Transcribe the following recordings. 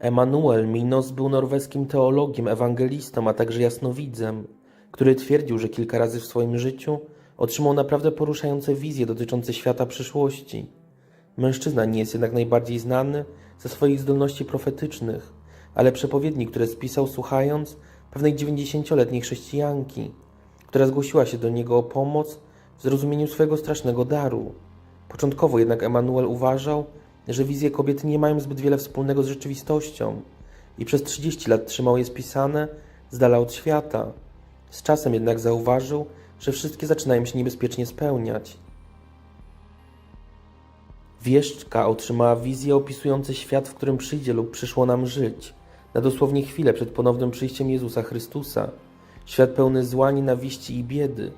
Emanuel Minos był norweskim teologiem, ewangelistą, a także jasnowidzem, który twierdził, że kilka razy w swoim życiu otrzymał naprawdę poruszające wizje dotyczące świata przyszłości. Mężczyzna nie jest jednak najbardziej znany ze swoich zdolności profetycznych, ale przepowiedni, które spisał słuchając pewnej 90-letniej chrześcijanki, która zgłosiła się do niego o pomoc w zrozumieniu swojego strasznego daru. Początkowo jednak Emanuel uważał, że wizje kobiety nie mają zbyt wiele wspólnego z rzeczywistością i przez 30 lat trzymał je spisane z dala od świata. Z czasem jednak zauważył, że wszystkie zaczynają się niebezpiecznie spełniać. Wieszczka otrzymała wizje opisujące świat, w którym przyjdzie lub przyszło nam żyć, na dosłownie chwilę przed ponownym przyjściem Jezusa Chrystusa. Świat pełny zła, nienawiści i biedy,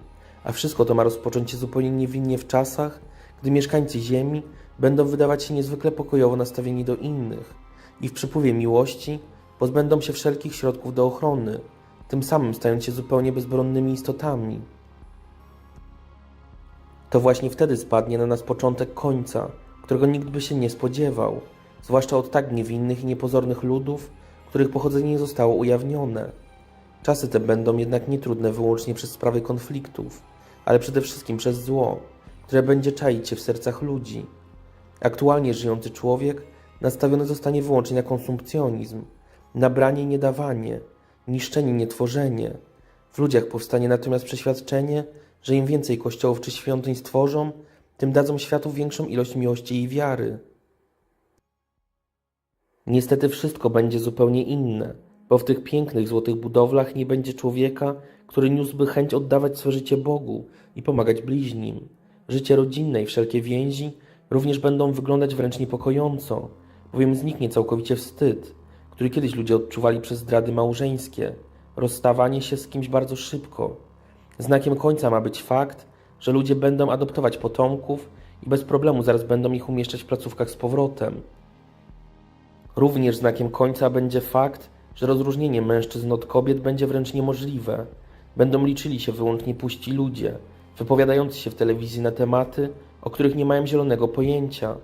a wszystko to ma rozpocząć się zupełnie niewinnie w czasach, gdy mieszkańcy Ziemi będą wydawać się niezwykle pokojowo nastawieni do innych i w przypływie miłości pozbędą się wszelkich środków do ochrony, tym samym stając się zupełnie bezbronnymi istotami. To właśnie wtedy spadnie na nas początek końca, którego nikt by się nie spodziewał, zwłaszcza od tak niewinnych i niepozornych ludów, których pochodzenie nie zostało ujawnione. Czasy te będą jednak nietrudne wyłącznie przez sprawy konfliktów, ale przede wszystkim przez zło, które będzie czaić się w sercach ludzi. Aktualnie żyjący człowiek nastawiony zostanie wyłącznie na konsumpcjonizm, na branie i niedawanie, niszczenie nietworzenie. W ludziach powstanie natomiast przeświadczenie, że im więcej kościołów czy świątyń stworzą, tym dadzą światu większą ilość miłości i wiary. Niestety wszystko będzie zupełnie inne, bo w tych pięknych złotych budowlach nie będzie człowieka, który niósłby chęć oddawać swe życie Bogu i pomagać bliźnim. Życie rodzinne i wszelkie więzi również będą wyglądać wręcz niepokojąco, bowiem zniknie całkowicie wstyd, który kiedyś ludzie odczuwali przez zdrady małżeńskie, rozstawanie się z kimś bardzo szybko. Znakiem końca ma być fakt, że ludzie będą adoptować potomków i bez problemu zaraz będą ich umieszczać w placówkach z powrotem. Również znakiem końca będzie fakt, że rozróżnienie mężczyzn od kobiet będzie wręcz niemożliwe. Będą liczyli się wyłącznie puści ludzie, wypowiadający się w telewizji na tematy, o których nie mają zielonego pojęcia,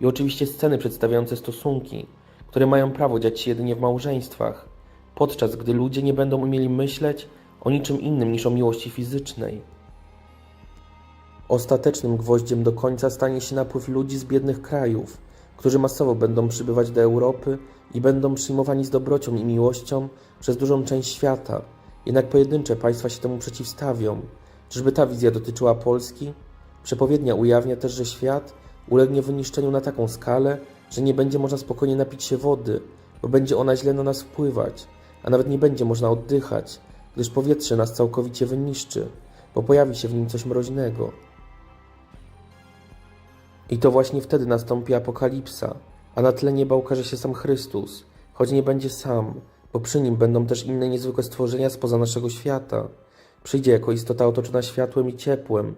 i oczywiście sceny przedstawiające stosunki, które mają prawo dziać się jedynie w małżeństwach, podczas gdy ludzie nie będą umieli myśleć o niczym innym niż o miłości fizycznej. Ostatecznym gwoździem do końca stanie się napływ ludzi z biednych krajów, którzy masowo będą przybywać do Europy i będą przyjmowani z dobrocią i miłością przez dużą część świata. Jednak pojedyncze państwa się temu przeciwstawią. Czyżby ta wizja dotyczyła Polski? Przepowiednia ujawnia też, że świat ulegnie wyniszczeniu na taką skalę, że nie będzie można spokojnie napić się wody, bo będzie ona źle na nas wpływać, a nawet nie będzie można oddychać, gdyż powietrze nas całkowicie wyniszczy, bo pojawi się w nim coś mroźnego. I to właśnie wtedy nastąpi apokalipsa, a na tle nieba ukaże się sam Chrystus, choć nie będzie sam, bo przy nim będą też inne niezwykłe stworzenia spoza naszego świata. Przyjdzie jako istota otoczona światłem i ciepłem.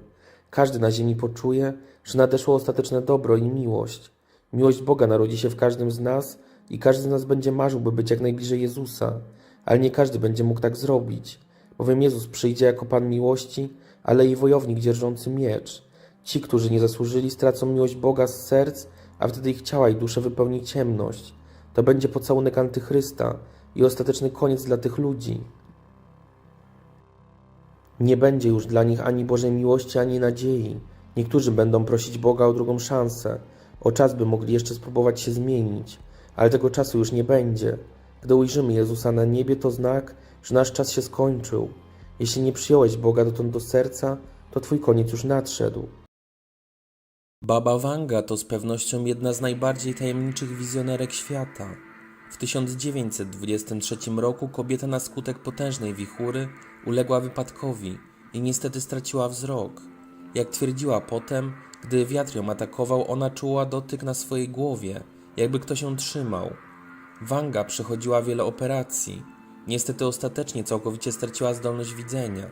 Każdy na ziemi poczuje, że nadeszło ostateczne dobro i miłość. Miłość Boga narodzi się w każdym z nas i każdy z nas będzie marzył, by być jak najbliżej Jezusa, ale nie każdy będzie mógł tak zrobić, bowiem Jezus przyjdzie jako Pan miłości, ale i wojownik dzierżący miecz. Ci, którzy nie zasłużyli, stracą miłość Boga z serc, a wtedy ich ciała i dusze wypełni ciemność. To będzie pocałunek antychrysta i ostateczny koniec dla tych ludzi. Nie będzie już dla nich ani Bożej miłości, ani nadziei. Niektórzy będą prosić Boga o drugą szansę, o czas, by mogli jeszcze spróbować się zmienić, ale tego czasu już nie będzie. Gdy ujrzymy Jezusa na niebie, to znak, że nasz czas się skończył. Jeśli nie przyjąłeś Boga dotąd do serca, to Twój koniec już nadszedł. Baba Wanga to z pewnością jedna z najbardziej tajemniczych wizjonerek świata. W 1923 roku kobieta na skutek potężnej wichury uległa wypadkowi i niestety straciła wzrok. Jak twierdziła potem, gdy wiatr ją atakował, ona czuła dotyk na swojej głowie, jakby ktoś ją trzymał. Wanga przechodziła wiele operacji. Niestety ostatecznie całkowicie straciła zdolność widzenia.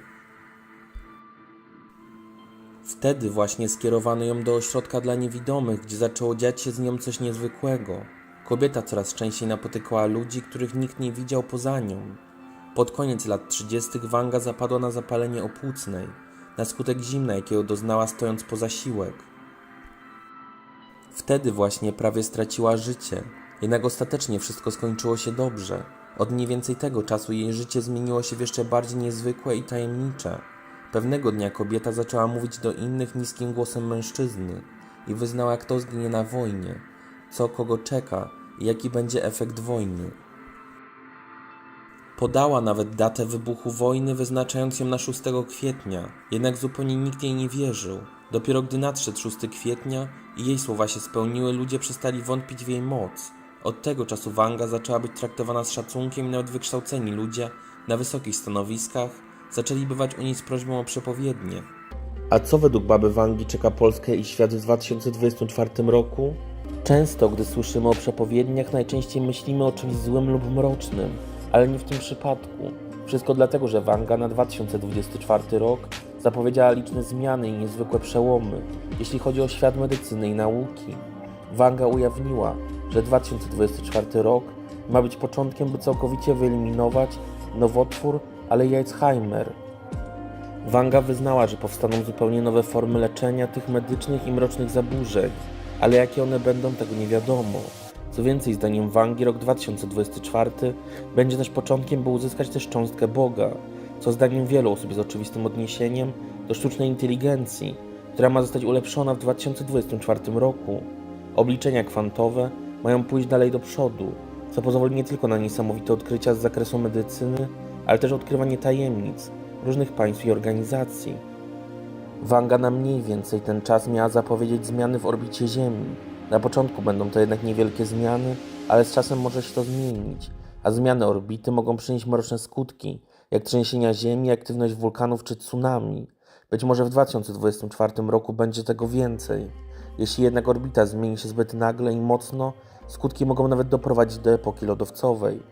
Wtedy właśnie skierowano ją do ośrodka dla niewidomych, gdzie zaczęło dziać się z nią coś niezwykłego. Kobieta coraz częściej napotykała ludzi, których nikt nie widział poza nią. Pod koniec lat 30. Wanga zapadła na zapalenie opłucnej, na skutek zimna, jakiego doznała stojąc po zasiłek. Wtedy właśnie prawie straciła życie, Jednak ostatecznie wszystko skończyło się dobrze. Od mniej więcej tego czasu jej życie zmieniło się w jeszcze bardziej niezwykłe i tajemnicze. Pewnego dnia kobieta zaczęła mówić do innych niskim głosem mężczyzny i wyznała, kto zginie na wojnie, co kogo czeka i jaki będzie efekt wojny. Podała nawet datę wybuchu wojny, wyznaczając ją na 6 kwietnia, jednak zupełnie nikt jej nie wierzył. Dopiero gdy nadszedł 6 kwietnia i jej słowa się spełniły, ludzie przestali wątpić w jej moc. Od tego czasu Wanga zaczęła być traktowana z szacunkiem i nawet wykształceni ludzie na wysokich stanowiskach zaczęli bywać u niej z prośbą o przepowiednie. A co według baby Wangi czeka Polskę i świat w 2024 roku? Często, gdy słyszymy o przepowiedniach, najczęściej myślimy o czymś złym lub mrocznym, ale nie w tym przypadku. Wszystko dlatego, że Wanga na 2024 rok zapowiedziała liczne zmiany i niezwykłe przełomy, jeśli chodzi o świat medycyny i nauki. Wanga ujawniła, że 2024 rok ma być początkiem, by całkowicie wyeliminować nowotwór, ale i Alzheimer. Wanga wyznała, że powstaną zupełnie nowe formy leczenia tych medycznych i mrocznych zaburzeń, ale jakie one będą, tego nie wiadomo. Co więcej, zdaniem Wangi, rok 2024 będzie też początkiem, by uzyskać też cząstkę Boga, co zdaniem wielu osób jest oczywistym odniesieniem do sztucznej inteligencji, która ma zostać ulepszona w 2024 roku. Obliczenia kwantowe mają pójść dalej do przodu, co pozwoli nie tylko na niesamowite odkrycia z zakresu medycyny, ale też odkrywanie tajemnic różnych państw i organizacji. Wanga na mniej więcej ten czas miała zapowiedzieć zmiany w orbicie Ziemi. Na początku będą to jednak niewielkie zmiany, ale z czasem może się to zmienić, a zmiany orbity mogą przynieść mroczne skutki, jak trzęsienia Ziemi, aktywność wulkanów czy tsunami. Być może w 2024 roku będzie tego więcej. Jeśli jednak orbita zmieni się zbyt nagle i mocno, skutki mogą nawet doprowadzić do epoki lodowcowej.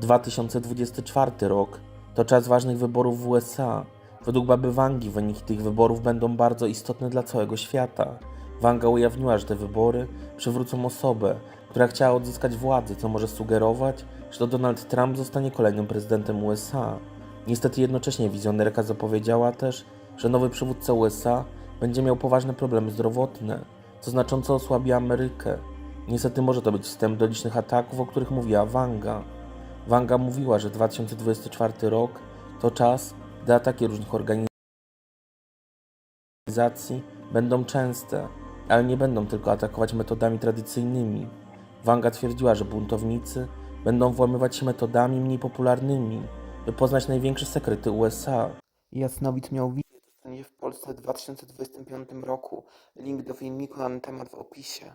2024 rok to czas ważnych wyborów w USA. Według baby Wangi wyniki tych wyborów będą bardzo istotne dla całego świata. Wanga ujawniła, że te wybory przywrócą osobę, która chciała odzyskać władzę, co może sugerować, że to Donald Trump zostanie kolejnym prezydentem USA. Niestety jednocześnie wizjonerka zapowiedziała też, że nowy przywódca USA będzie miał poważne problemy zdrowotne, co znacząco osłabi Amerykę. Niestety może to być wstęp do licznych ataków, o których mówiła Wanga. Wanga mówiła, że 2024 rok to czas, gdy ataki różnych organizacji będą częste, ale nie będą tylko atakować metodami tradycyjnymi. Wanga twierdziła, że buntownicy będą włamywać się metodami mniej popularnymi, by poznać największe sekrety USA. Jasnowid miał wizję, dostanie w Polsce w 2025 roku. Link do filmiku na ten temat w opisie.